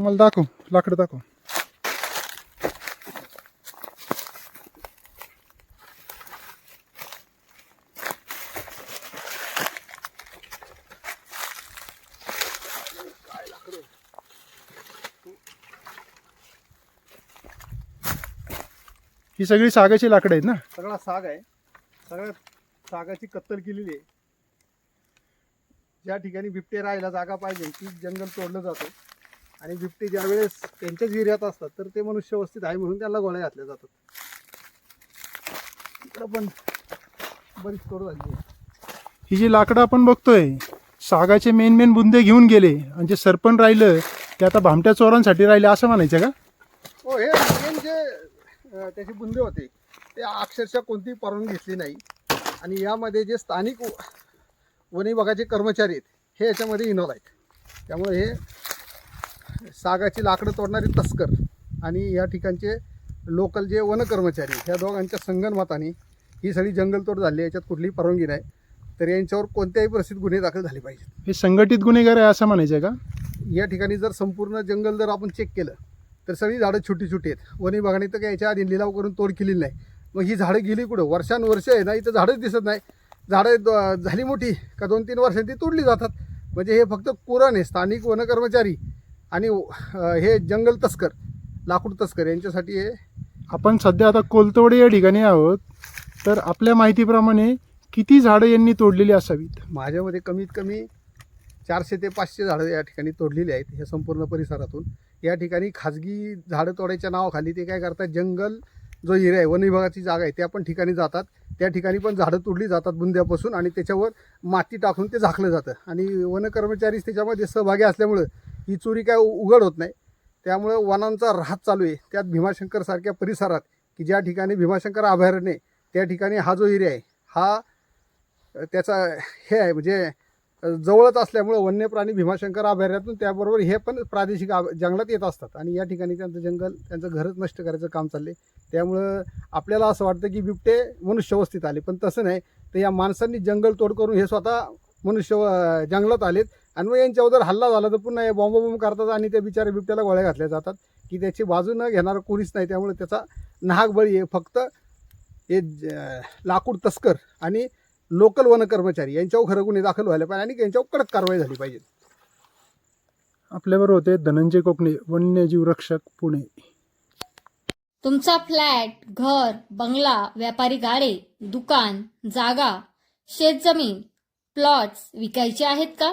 मला दाखव लाकडं दाखव. ही सगळी सागाची लाकडं आहेत ना? सगळा साग आहे. सगळ्या सागाची कत्तल केलेली आहे. ज्या ठिकाणी बिबटे राहायला जागा पाहिजे ती जंगल तोडलं जातं. आणि बिबटे ज्यावेळेस त्यांच्याच विर्यात असतात तर ते मनुष्य व्यवस्थित आहे म्हणून त्याला गोळ्या घातल्या जातात. इकडं पण बरीच तोड झाली आहे ही जी लाकडं आपण बघतोय सागाचे मेन मेन बुंदे घेऊन गेले आणि जे सरपण राहिलं ते आता भामट्या चोरांसाठी राहिले असं म्हणायचं का? हो हे मेन जे त्याचे बुंदे होते ते अक्षरशः कोणतीही परवानगी घेतली नाही. आणि यामध्ये जे स्थानिक वन विभागाचे कर्मचारी आहेत हे याच्यामध्ये इन्व्हॉल्व आहेत. त्यामुळे हे सागाची लाकडं तोडणारे तस्कर आणि या ठिकाणचे लोकल जे वन कर्मचारी ह्या दोघांच्या संगनमताने ही सगळी जंगलतोड झाली याच्यात कुठलीही परवानगी नाही. तर यांच्यावर कोणत्याही परिस्थितीत गुन्हे दाखल झाले पाहिजेत. हे संघटित गुन्हेगार आहे असं म्हणायचं का? या ठिकाणी जर संपूर्ण जंगल जर आपण चेक केलं तर सगळी झाडं छोटी छोटी आहेत. वन विभागाने तर काय याच्या आधी लिलाव करून तोड केलेली नाही. मग ही झाडं गेली कुठं? वर्षानुवर्ष आहे ना इथं झाडंच दिसत नाही. झाडं झाली मोठी का दोन तीन वर्षांनी ती तोडली जातात. म्हणजे हे फक्त कुरण आहे स्थानिक वन कर्मचारी आणि हे जंगल तस्कर लाकूड तस्कर यांच्यासाठी हे आपण सध्या आता कोलतवडे या ठिकाणी आहोत. तर आपल्या माहितीप्रमाणे किती झाडं यांनी तोडलेली असावीत? माझ्यामध्ये कमीत कमी चारशे ते पाचशे झाडं या ठिकाणी तोडलेली आहेत ह्या संपूर्ण परिसरातून. या ठिकाणी खाजगी झाडं तोडायच्या नावाखाली ते काय करतात जंगल जो एरिया आहे वन विभागाची जागा आहे त्या पण ठिकाणी जातात. त्या ठिकाणी पण झाडं तोडली जातात बुंद्यापासून आणि त्याच्यावर माती टाकून ते झाकलं जातं. आणि वन कर्मचारी त्याच्यामध्ये सहभागी असल्यामुळं ही चोरी काय उघड होत नाही. त्यामुळं वनांचा राहत चालू आहे. त्यात भीमाशंकरसारख्या परिसरात की ज्या ठिकाणी भीमाशंकर अभयारण्य त्या ठिकाणी हा जो एरिया आहे हा त्याचा हे आहे म्हणजे जवळच असल्यामुळं वन्य प्राणी भीमाशंकर अभयारण्यातून त्याबरोबर हे पण प्रादेशिक आभ- जंगलात येत असतात. आणि या ठिकाणी त्यांचं जंगल त्यांचं घरच नष्ट करायचं काम चालले त्यामुळं आपल्याला असं वाटतं की बिबटे मनुष्यवस्थित आले. पण तसं नाही. तर या माणसांनी जंगल तोड करून हे स्वतः मनुष्य जंगलात आलेत. आणि मग यांच्यावर जर हल्ला झाला तर पुन्हा हे बॉम्ब बॉम्ब करतात आणि त्या बिचाऱ्या बिबट्याला गोळ्या घातल्या जातात. की त्याची बाजू न घेणारं कोणीच नाही. त्यामुळे त्याचा नाहक बळी आहे फक्त हे लाकूड तस्कर आणि लोकल वन कर्मचारी यांच्यावर खरं गुन्हे दाखल व्हायला पाहिजे आणि यांच्यावर कडक कारवाई झाली पाहिजे. आपल्याबरोबर होते धनंजय कोकणे वन्यजीव रक्षक पुणे. तुमचा फ्लॅट घर बंगला व्यापारी गाडे दुकान जागा शेतजमीन प्लॉट्स विकायचे आहेत का?